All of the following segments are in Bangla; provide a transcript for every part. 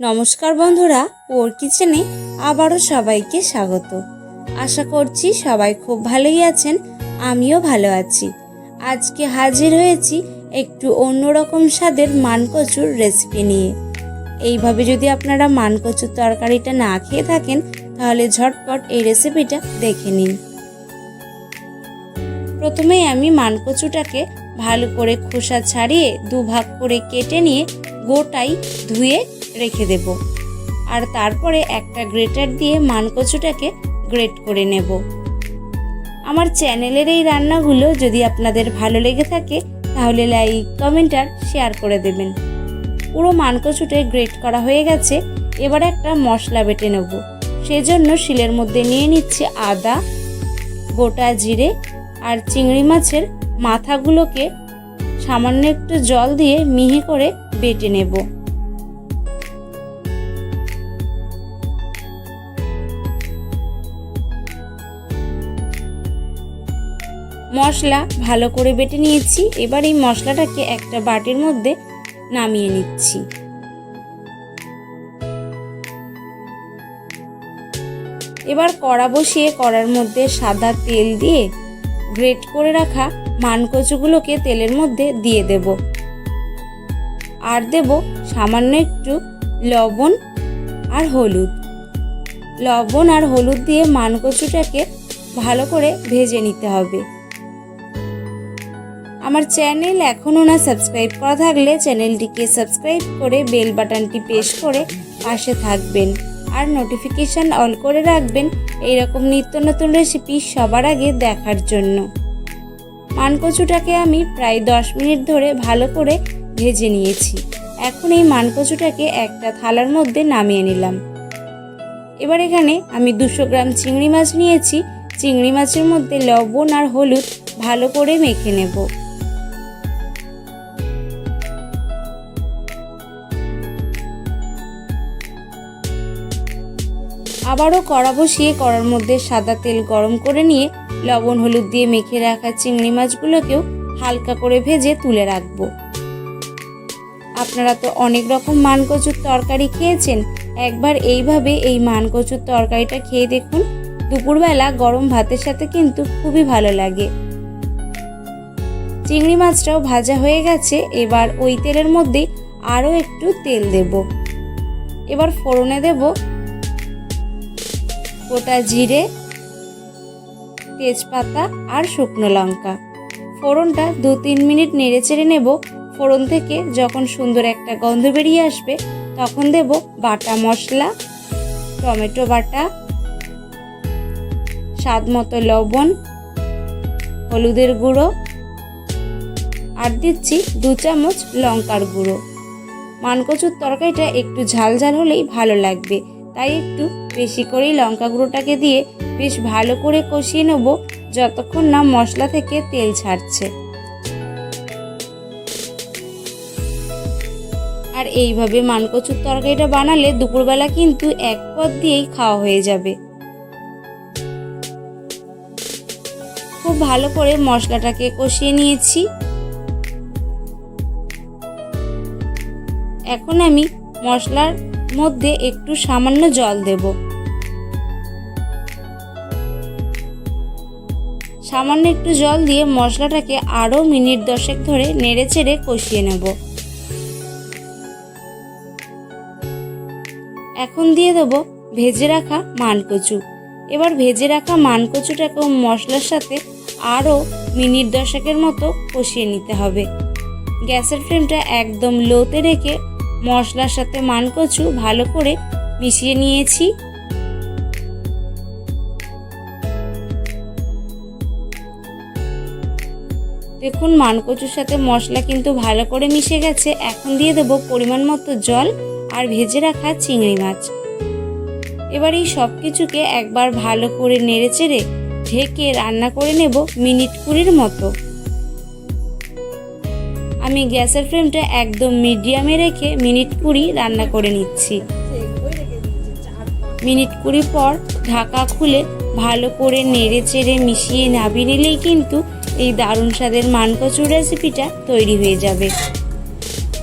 নমস্কার বন্ধুরা, ওর কিচেনে আবারও সবাইকে স্বাগত। আশা করছি সবাই খুব ভালোই আছেন, আমিও ভালো আছি। আজকে হাজির হয়েছি একটু অন্যরকম স্বাদের মানকচুর রেসিপি নিয়ে। এইভাবে যদি আপনারা মানকচুর তরকারিটা না খেয়ে থাকেন, তাহলে ঝটপট এই রেসিপিটা দেখে নিন। প্রথমেই আমি মানকচুটাকে ভালো করে খোসা ছাড়িয়ে দুভাগ করে কেটে নিয়ে গোটাই ধুয়ে রেখে দেব। আর তারপরে একটা গ্রেটার দিয়ে মানকচুটাকে গ্রেট করে নেব। আমার চ্যানেলের এই রান্নাগুলো যদি আপনাদের ভালো লেগে থাকে, তাহলে লাইক, কমেন্ট আর শেয়ার করে দেবেন। পুরো মানকচুটে গ্রেট করা হয়ে গেছে, এবার একটা মশলা বেটে নেব। সেজন্য শিলের মধ্যে নিয়ে নিচ্ছি আদা, গোটা জিরে আর চিংড়ি মাছের মাথাগুলোকে সামান্য একটু জল দিয়ে মিহি করে বেটে নেব। মশলা ভালো করে বেটে নিয়েছি। এবার এই মশলাটাকে একটা বাটির মধ্যে নামিয়ে নিচ্ছি। এবার কড়া বসিয়ে কড়ার মধ্যে সাদা তেল দিয়ে গ্রেট করে রাখা মানকচুগুলোকে তেলের মধ্যে দিয়ে দেব। আর দেব সামান্য একটু লবণ আর হলুদ। লবণ আর হলুদ দিয়ে মানকচুটাকে ভালো করে ভেজে নিতে হবে। আমার চ্যানেল এখনও না সাবস্ক্রাইব করা থাকলে চ্যানেলটিকে সাবস্ক্রাইব করে বেল বাটনটি প্রেস করে পাশে থাকবেন। আর নোটিফিকেশান অল করে রাখবেন এইরকম নিত্য নতুন রেসিপি সবার আগে দেখার জন্য। মানকচুটাকে আমি প্রায় দশ মিনিট ধরে ভালো করে ভেজে নিয়েছি। এখন এই মানকচুটাকে একটা থালার মধ্যে নামিয়ে নিলাম। এবার এখানে আমি দুশো গ্রাম চিংড়ি মাছ নিয়েছি। চিংড়ি মাছের মধ্যে লবণ আর হলুদ ভালো করে মেখে নেব। আবারও কড়া বসিয়ে কড়ার মধ্যে সাদা তেল গরম করে নিয়ে লবণ, হলুদ দিয়ে মেখে রাখা চিংড়ি মাছগুলোকেও হালকা করে ভেজে তুলে রাখব। আপনারা তো অনেক রকম মানকচুর তরকারি খেয়েছেন। একবার এইভাবে এই মানকচুর তরকারিটা খেয়ে দেখুন। দুপুরবেলা গরম ভাতের সাথে কিন্তু খুবই ভালো লাগে। চিংড়ি মাছটাও ভাজা হয়ে গেছে, এবার ওই তেলের মধ্যে আরও একটু তেল দেব। এবার ফোড়নে দেব গোটা জিরে, তেজপাতা আর শুকনো লঙ্কা। ফোড়নটা দু তিন মিনিট নেড়ে চেড়ে নেব। ফোড়ন থেকে যখন সুন্দর একটা গন্ধ বেরিয়ে আসবে, তখন দেব বাটা মশলা, টমেটো বাটা, স্বাদ মতো লবণ, হলুদের গুঁড়ো, আর দিচ্ছি দু চামচ লঙ্কার গুঁড়ো। মানকচুর তরকারিটা একটু ঝাল ঝাল হলেই ভালো লাগবে, তাই একটু বেশি করেই লঙ্কা গুঁড়োটাকে দিয়ে বেশ ভালো করে কষিয়ে নেব, যতক্ষণ না মশলা থেকে তেল ছাড়ছে। আর এইভাবে মানকচুর তরকারিটা বানালে দুপুরবেলা কিন্তু এক পদ দিয়েই খাওয়া হয়ে যাবে। খুব ভালো করে মশলাটাকে কষিয়ে নিয়েছি। এখন আমি মশলার মধ্যে একটু সামান্য জল দেব। সামান্য একটু জল দিয়ে মশলাটাকে আরও মিনিট দশেক ধরে নেড়ে চেড়ে কষিয়ে নেব। এখন দিয়ে দেব ভেজে রাখা মানকচু। এবার ভেজে রাখা মানকচুটাকে মশলার সাথে আরও মিনিট দশেকের মতো কষিয়ে নিতে হবে। গ্যাসের ফ্লেমটা একদম লোতে রেখে মশলার সাথে মানকচু ভালো করে মিশিয়ে নিয়েছি। দেখুন, মানকচুর সাথে মশলা কিন্তু ভালো করে মিশে গেছে। এখন দিয়ে দেব পরিমাণ মতো জল আর ভেজে রাখা চিংড়ি মাছ। এবার এই সব কিছুকে একবার ভালো করে নেড়ে চেড়ে ঢেকে রান্না করে নেব মিনিট কুড়ির মতো। আমি গ্যাসের ফ্লেমটা একদম মিডিয়ামে রেখে মিনিট কুড়ি রান্না করে নিচ্ছি। মিনিট কুড়ি পর ঢাকা খুলে ভালো করে নেড়ে চেড়ে মিশিয়ে নাবিয়ে নিলেই কিন্তু এই দারুণ স্বাদের মানকচুর রেসিপিটা তৈরি হয়ে যাবে।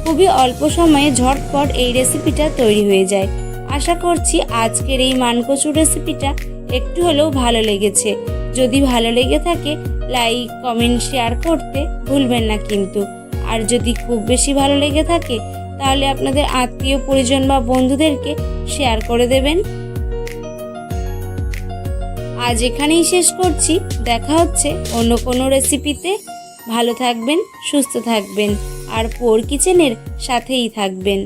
খুবই অল্প সময়ে ঝটপট এই রেসিপিটা তৈরি হয়ে যায়। আশা করছি আজকের এই মানকচুর রেসিপিটা একটু হলেও ভালো লেগেছে। যদি ভালো লেগে থাকে লাইক কমেন্ট শেয়ার করতে ভুলবেন না কিন্তু। আর যদি খুব বেশি ভালো লেগে থাকে, তাহলে আপনাদের আত্মীয় পরিজন বা বন্ধুদেরকে শেয়ার করে দেবেন। আজ এখানেই শেষ করছি। দেখা হচ্ছে অন্য কোনো রেসিপিতে ভালো থাকবেন, সুস্থ থাকবেন, আর পোর কিচেনের সাথেই থাকবেন।